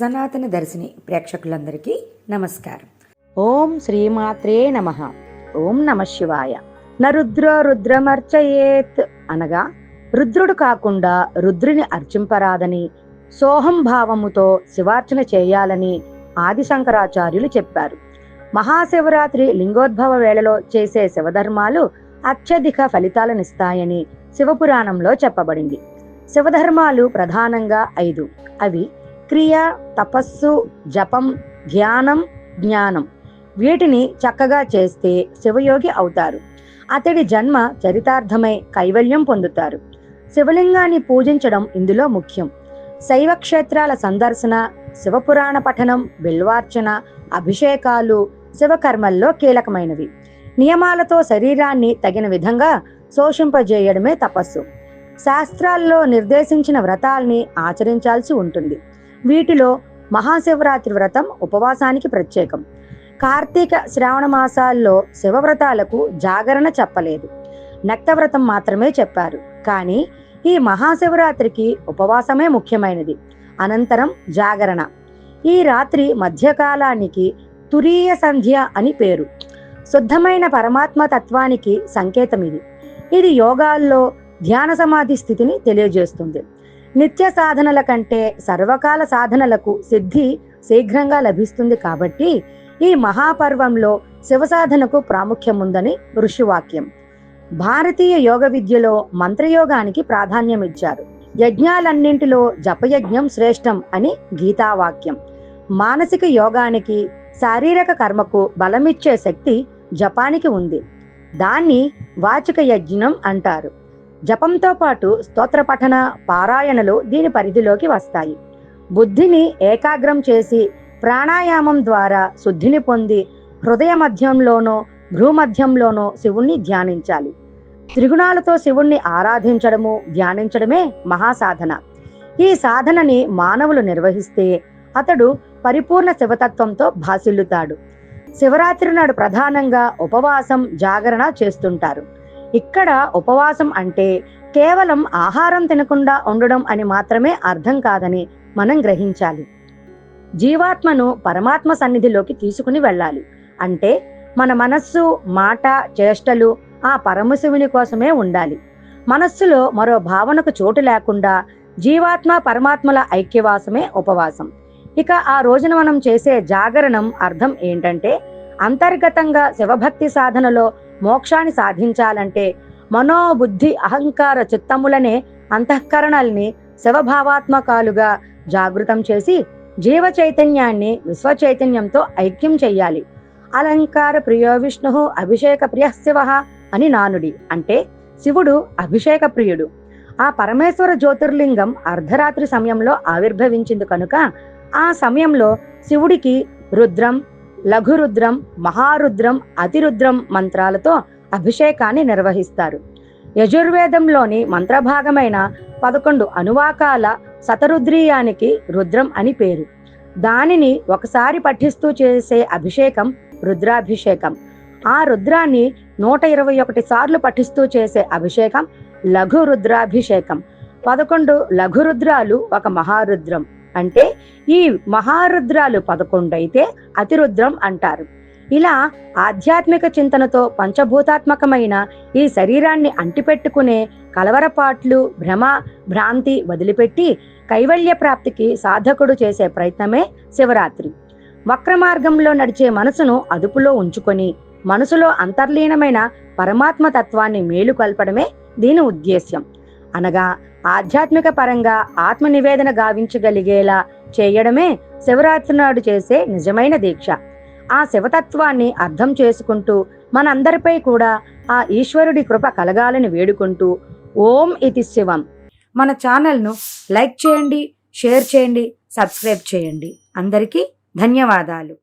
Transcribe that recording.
సనాతన దర్శిని ప్రేక్షకులందరికీ నమస్కారం. ఓం శ్రీమాత్రే నమ. ఓం నమ శివాయ. నరుద్రో రుద్రమర్చయేత్ అనగా రుద్రుడు కాకుండా రుద్రుని అర్చింపరాదని సోహం భావముతో శివార్చన చేయాలని ఆది శంకరాచార్యులు చెప్పారు. మహాశివరాత్రి లింగోద్భవ వేళలో చేసే శివధర్మాలు అత్యధిక ఫలితాలనిస్తాయని శివపురాణంలో చెప్పబడింది. శివధర్మాలు ప్రధానంగా ఐదు. అవి క్రియ తపస్సు జపం ధ్యానం జ్ఞానం. వీటిని చక్కగా చేస్తే శివయోగి అవుతారు. అతడి జన్మ చరితార్థమై కైవల్యం పొందుతారు. శివలింగాన్ని పూజించడం ఇందులో ముఖ్యం. శైవ క్షేత్రాల సందర్శన శివపురాణ పఠనం బిల్వార్చన అభిషేకాలు శివకర్మల్లో కీలకమైనవి. నియమాలతో శరీరాన్ని తగిన విధంగా శోషింపజేయడమే తపస్సు. శాస్త్రాల్లో నిర్దేశించిన వ్రతాల్ని ఆచరించాల్సి ఉంటుంది. వీటిలో మహాశివరాత్రి వ్రతం ఉపవాసానికి ప్రత్యేకం. కార్తీక శ్రావణ మాసాల్లో శివవ్రతాలకు జాగరణ చెప్పలేదు. నక్తవ్రతం మాత్రమే చెప్పారు. కానీ ఈ మహాశివరాత్రికి ఉపవాసమే ముఖ్యమైనది. అనంతరం జాగరణ. ఈ రాత్రి మధ్యకాలానికి తురీయ సంధ్య అని పేరు. శుద్ధమైన పరమాత్మ తత్వానికి సంకేతం ఇది ఇది యోగాల్లో ధ్యాన సమాధి స్థితిని తెలియజేస్తుంది. నిత్య సాధనల కంటే సర్వకాల సాధనలకు సిద్ధి శీఘ్రంగా లభిస్తుంది కాబట్టి ఈ మహాపర్వంలో శివ సాధనకు ప్రాముఖ్యం ఉందని ఋషివాక్యం. భారతీయ యోగ విద్యలో మంత్రయోగానికి ప్రాధాన్యం ఇచ్చారు యజ్ఞాలన్నింటిలో జపయజ్ఞం శ్రేష్టం అని గీతావాక్యం. మానసిక యోగానికి శారీరక కర్మకు బలమిచ్చే శక్తి జపానికి ఉంది. దాన్ని వాచిక యజ్ఞం అంటారు. జపంతో పాటు స్తోత్ర పఠన పారాయణలు దీని పరిధిలోకి వస్తాయి. బుద్ధిని ఏకాగ్రం చేసి ప్రాణాయామం ద్వారా శుద్ధిని పొంది హృదయ మధ్యంలోనో భ్రూమధ్యంలోనో శివుణ్ణి ధ్యానించాలి. త్రిగుణాలతో శివుణ్ణి ఆరాధించడము ధ్యానించడమే మహాసాధన. ఈ సాధనని మానవులు నిర్వహిస్తే అతడు పరిపూర్ణ శివతత్వంతో భాసిల్లుతాడు. శివరాత్రి నాడు ప్రధానంగా ఉపవాసం జాగరణ చేస్తుంటారు. ఇక్కడ ఉపవాసం అంటే కేవలం ఆహారం తినకుండా ఉండడం అని మాత్రమే అర్థం కాదని మనం గ్రహించాలి. జీవాత్మను పరమాత్మ సన్నిధిలోకి తీసుకుని వెళ్ళాలి. అంటే మన మనస్సు మాట చేష్టలు ఆ పరమశివుని కోసమే ఉండాలి. మనస్సులో మరో భావనకు చోటు లేకుండా జీవాత్మ పరమాత్మల ఐక్యవాసమే ఉపవాసం. ఇక ఆ రోజున మనం చేసే జాగరణం అర్థం ఏంటంటే అంతర్గతంగా శివభక్తి సాధనలో మోక్షాన్ని సాధించాలంటే మనోబుద్ధి అహంకార చిత్తములనే అంతఃకరణల్ని శివభావాత్మకాలుగా జాగృతం చేసి జీవ చైతన్యాన్ని విశ్వ చైతన్యంతో ఐక్యం చెయ్యాలి. అలంకార ప్రియో విష్ణు అభిషేక ప్రియ శివ అని నానుడి. అంటే శివుడు అభిషేక ప్రియుడు. ఆ పరమేశ్వర జ్యోతిర్లింగం అర్ధరాత్రి సమయంలో ఆవిర్భవించింది కనుక ఆ సమయంలో శివుడికి రుద్రం లఘురుద్రం మహారుద్రం అతిరుద్రం మంత్రాలతో అభిషేకాన్ని నిర్వహిస్తారు. యజుర్వేదంలోని మంత్రభాగమైన పదకొండు అనువాకాల శతరుద్రీయానికి రుద్రం అని పేరు. దానిని ఒకసారి పఠిస్తూ చేసే అభిషేకం రుద్రాభిషేకం. ఆ రుద్రాన్ని నూట ఇరవై ఒకటి సార్లు పఠిస్తూ చేసే అభిషేకం లఘు రుద్రాభిషేకం పదకొండు లఘురుద్రాలు ఒక మహారుద్రం. అంటే ఈ మహారుద్రాలు పదకొండు అయితే అతిరుద్రం అంటారు. ఇలా ఆధ్యాత్మిక చింతనతో పంచభూతాత్మకమైన ఈ శరీరాన్ని అంటిపెట్టుకునే కలవరపాట్లు భ్రమ భ్రాంతి వదిలిపెట్టి కైవల్య ప్రాప్తికి సాధకుడు చేసే ప్రయత్నమే శివరాత్రి. వక్ర మార్గంలో నడిచే మనసును అదుపులో ఉంచుకొని మనసులో అంతర్లీనమైన పరమాత్మ తత్వాన్ని మేలు కల్పడమే దీని ఉద్దేశ్యం. అనగా ఆధ్యాత్మిక పరంగా ఆత్మ నివేదన గావించగలిగేలా చేయడమే శివరాత్రి నాడు చేసే నిజమైన దీక్ష. ఆ శివతత్వాన్ని అర్థం చేసుకుంటూ మనందరిపై కూడా ఆ ఈశ్వరుడి కృప కలగాలని వేడుకుంటూ ఓం ఇతి శివం. మన ఛానల్ను లైక్ చేయండి షేర్ చేయండి సబ్స్క్రైబ్ చేయండి. అందరికీ ధన్యవాదాలు.